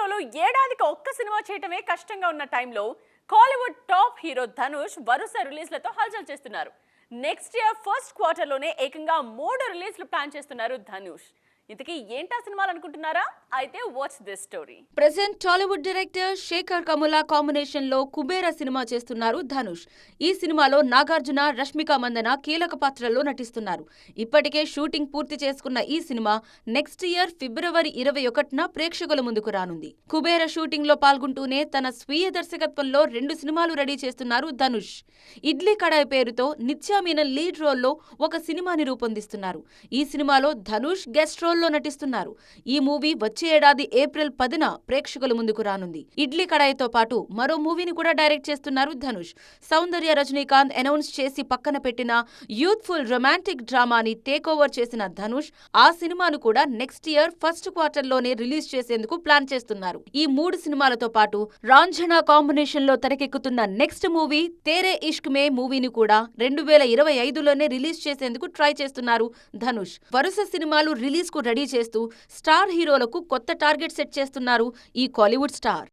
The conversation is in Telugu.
హీరోలు ఏడాదికి ఒక్క సినిమా చేయటమే కష్టంగా ఉన్న టైంలో కాలీవుడ్ టాప్ హీరో ధనుష్ వరుస రిలీజ్లతో హల్చల్ చేస్తున్నారు. నెక్స్ట్ ఇయర్ ఫస్ట్ క్వార్టర్లోనే ఏకంగా మూడు రిలీజ్లు ప్లాన్ చేస్తున్నారు ధనుష్. ఇంతకీ ఏంటా సినిమాలు అనుకుంటున్నారా అయితే watch this story present Tollywood director Sekhar Kammula కాంబినేషన్లో కుబేర సినిమా చేస్తున్నారు ధనుష్ ఈ సినిమాలో నాగార్జున రష్మిక మందన కీలక పాత్రల్లో నటిస్తున్నారు. ఇప్పటికే షూటింగ్ పూర్తి చేసుకున్న ఈ సినిమా నెక్స్ట్ ఇయర్ ఫిబ్రవరి ఇరవై ఒకటిన ప్రేక్షకుల ముందుకు రానుంది. కుబేర షూటింగ్లో పాల్గొంటూనే తన స్వీయ దర్శకత్వంలో రెండు సినిమాలు రెడీ చేస్తున్నారు ధనుష్ ఇడ్లీ కడాయి పేరుతో నిత్యామీన లీడ్ రోల్లో ఒక సినిమాని రూపొందిస్తున్నారు. ఈ సినిమాలో ధనుష్ గెస్ట్ రోల్లో నటిస్తున్నారు. ఈ మూవీ వచ్చే ఏడాది ఏప్రిల్ పదిన ప్రేక్షకుల ముందుకు రానుంది. ఇడ్లీ కడాయితో పాటు మరో మూవీని కూడా డైరెక్ట్ చేస్తున్నారు ధనుష్. సౌందర్య రజనీకాంత్ అనౌన్స్ చేసి పక్కన పెట్టిన యూత్ఫుల్ రొమాంటిక్ డ్రామాని టేక్ ఓవర్ చేసిన ధనుష్ ఆ సినిమాను కూడా నెక్స్ట్ ఇయర్ ఫస్ట్ క్వార్టర్లోనే రిలీజ్ చేసేందుకు ప్లాన్ చేస్తున్నారు. ఈ మూడు సినిమాలతో పాటు రాంఝనా కాంబినేషన్లో తెరకెక్కుతున్న నెక్స్ట్ మూవీ తేరే ఇష్క్ మే మూవీని కూడా రెండు వేల ఇరవై ఐదులోనే రిలీజ్ చేసేందుకు ట్రై చేస్తున్నారు ధనుష్. వరుస సినిమాలు రిలీజ్కు రెడీ చేస్తూ స్టార్ హీరోలకు కొత్త టార్గెట్ సెట్ చేస్తున్నారు ఈ కాలీవుడ్ స్టార్.